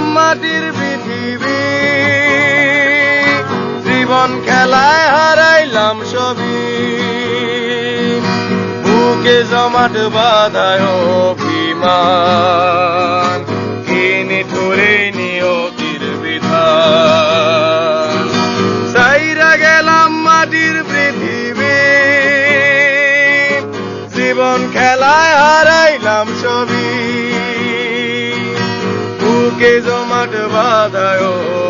মাটির পৃথিবী। জীবন খেলায় হারাইলাম সবই বুকে জমাট বাধায় অভিমান। জমাট বাধায়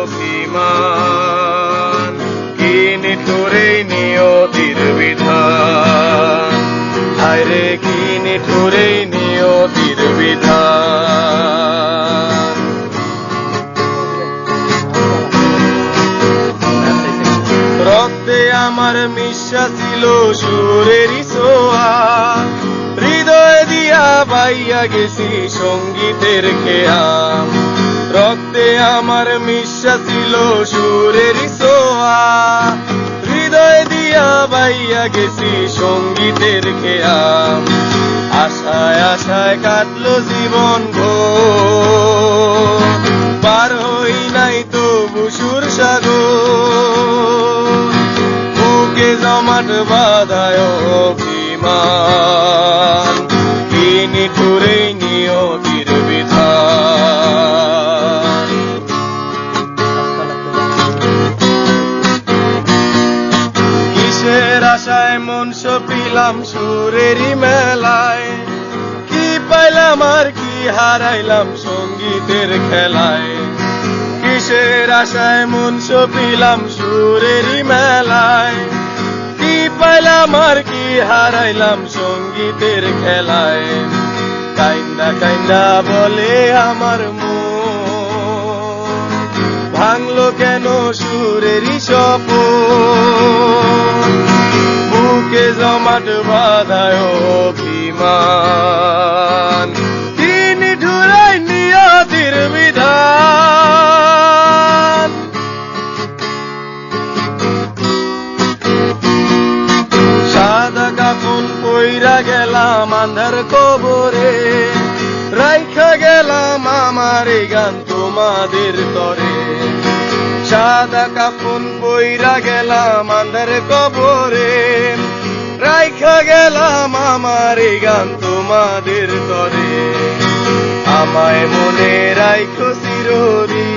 অভিমান কিনে ঠুরে নিয়তির বিধান হায়রে, কিনে ঠুরে নিয়তির বিধান রক্তে আমার মিশা ছিল সুরেরই সোয়া। হৃদয় দিয়া বাইয়া গেছি সঙ্গীতের খেয়া। রক্তে আমার মিশা ছিল সুরেরই সোয়া। হৃদয় দিয়া বাইয়া গেছি সঙ্গীতের খেয়া। আশায় আশায় কাটলো জীবন ভোর পার হই নাই তো বুসুর সাগর। বুকে জমাট বাধায় অভিমান। সপিলাম সুরেরই মেলায়। কি পাইলাম আর কি হারাইলাম সঙ্গীতের খেলায়। কিসের আশায় মন সপিলাম সুরেরই মেলায়। কি পাইলাম আর কি হারাইলাম সঙ্গীতের খেলায়। কাইন্দা কাইন্দা বলে আমার মন। ভাঙলো কেন সুরেরই সপন বুকে জমাট বাধায় অভিমান তিনি ঠুরাই নিয়তির বিধান সাদা কাফন কইরা গেলাম আন্ধার কবরে রাইখা গেলাম আমার গান তোমাদের তরে সাদা কাফন বইরা গেলাম আন্ধার কবরে। রাইখা গেলাম আমার গান তোমাদের তরে। আমায় মনে রাইখো চিররি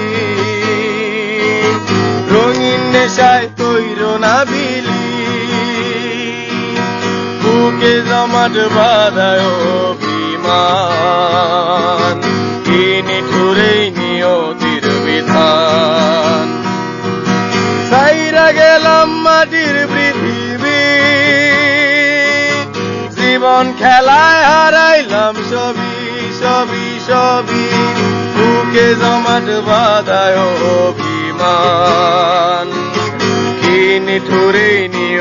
রঙিন নেশায় তৈর না বিলি। বুকে জমাট বাধায় অভিমান। মাটির পৃথিবী। জীবন খেলায় হারাইলাম সবই সবই সবই। বুকে জমাট বাধায় অভিমান। কিনি ঠুরে নিয়তির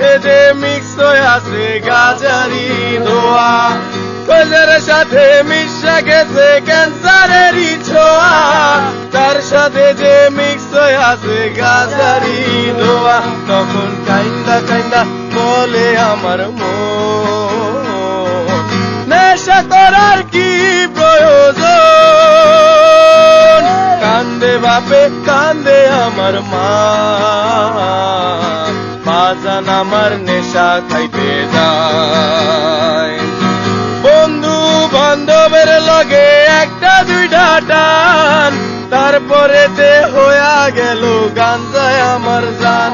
সাথে মিক্স হয়ে আছে গাজারি ধোয়া। কইলার সাথে মিশে গেছে ক্যান্সারেরই ছোঁয়া। তার সাথে যে মিক্স হয়ে আছে গাজারি ধোয়া। তখন কাইন্দা কাইন্দা বলে আমার মন। নেশা করার কি প্রয়োজন? কান্দে বাপে, কান্দে আমার মা। আমার নেশা খাইতে যায়। বন্ধু বান্ধবের লগে একটা দুইটা টান, তারপরে তে হইয়া গেল গাঞ্জায় আমার জান।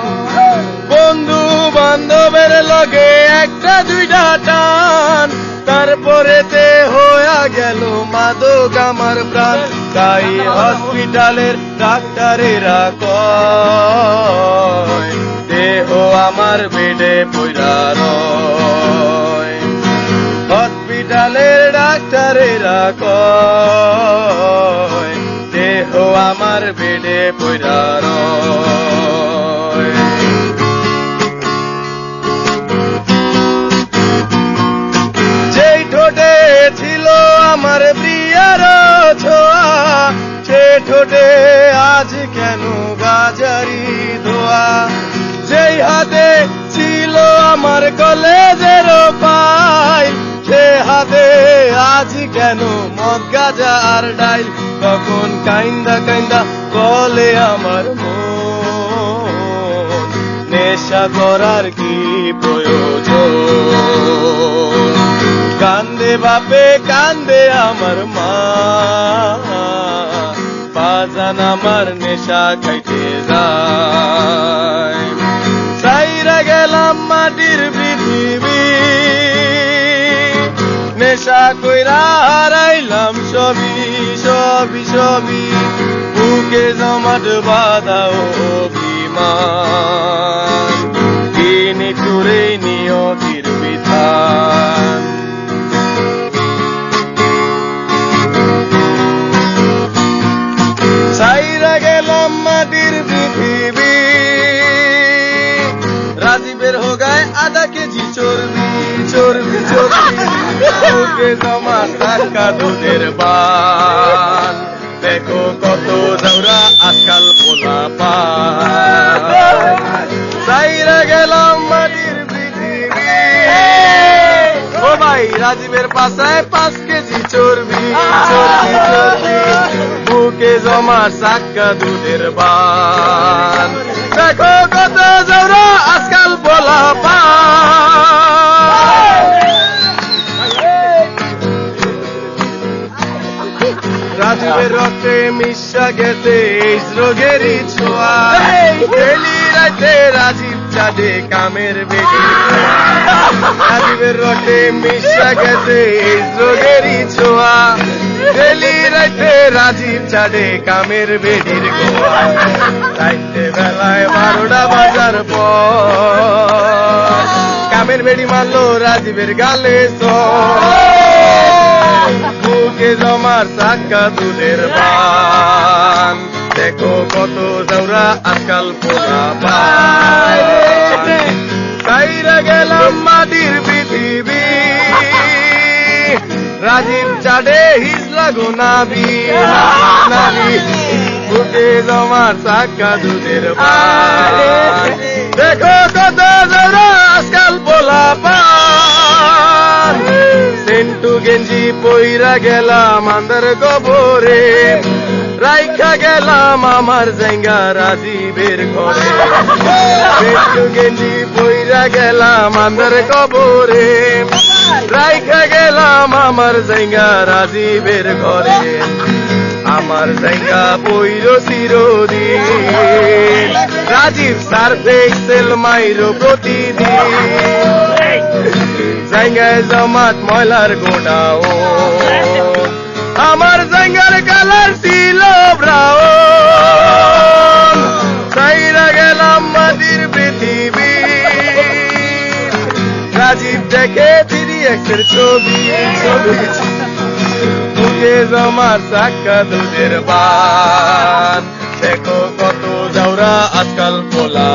বন্ধু বান্ধবের লগে একটা দুইটা টান, তারপরে তে হইয়া গেল মাদক আমার প্রাণ। তাই হসপিটালের ডাক্তারেরা কয় আমার বেডে পইরা রয়। হসপিটালের ডাক্তারেরা কয়, দেহ আমার বেডে পইরা রয়। ছিল আমার ছোঁয়া ঠোঁটে আজ কেন গাজারি আমার কলেজের পাই, সে হাতে আজ কেন মদ গাজা আর ডাইল? তখন কাইন্দা কাইন্দা বলে আমার নেশা করার কি প্রয়োজন? কান্দে বাপে, কান্দে আমার মা, বাজান আমার নেশা খাইতে গেলাম মাটির পৃথিবী। নেশা কইরা হারাইলাম সবই সবই সবই। বুকে জমাট বাদা ও বুকে জমা টাকা দুধের বান। দেখো কত দৌড়া আজকাল পোলা পান। সাইরা গেলাম মাটির পৃথিবী। ও ভাই, রাজীবের পাশায় পাঁচ কেজি চর্বি বুকে জমা সাক্কা দুধের বান। দেখো গেছে এই রোগেরই ছোঁয়া। ডেলি রাতে রাজীব চাঁদে কামের বেদি রাজীবের রক্তে মিশা গেছে এই রোগেরই ছোঁয়া। ডেলি রাতে রাজীব চাঁদে কামের বেদির গোয়া চাইতে বেলায় বারোটা বাজার পর। কামের বেড়ি মারলো রাজীবের গালে বুকে জমার চাক্কা দুধের পান দেখো কত জৌরা আজকাল পোড়া পায় কাইরা গেলাম মাটির পৃথিবী। রাজীব চাডে হিজ লাগো নাবি। নাবি, বুকে জমার চাক্কা দুধের পান দেখো কত জৌরা আজকাল পোলা পইরা গেলাম আন্দার গোবরে রাইখা গেলাম আমার জেঙ্গা রাজীবের ঘরে। গেঞ্জি পইরা গেলাম আন্দার কবরে, রাইখা গেলাম আমার জেঙ্গা রাজীবের ঘরে। আমার জায়গা পইর চিরদিন, রাজীব সার্ভে সেল মাইরো প্রতিদিন। জায়গায় জমাট ময়লার গোডাও। আমার জায়গার কালার ছিল ব্রাউন চাইরা গেলাম মাটির পৃথিবী। রাজীব দেখে তিরি একের ছবি ছবি। বুকে জমার চাক্কা দুধের বান দেখো কত জাউরা আজকাল পোলা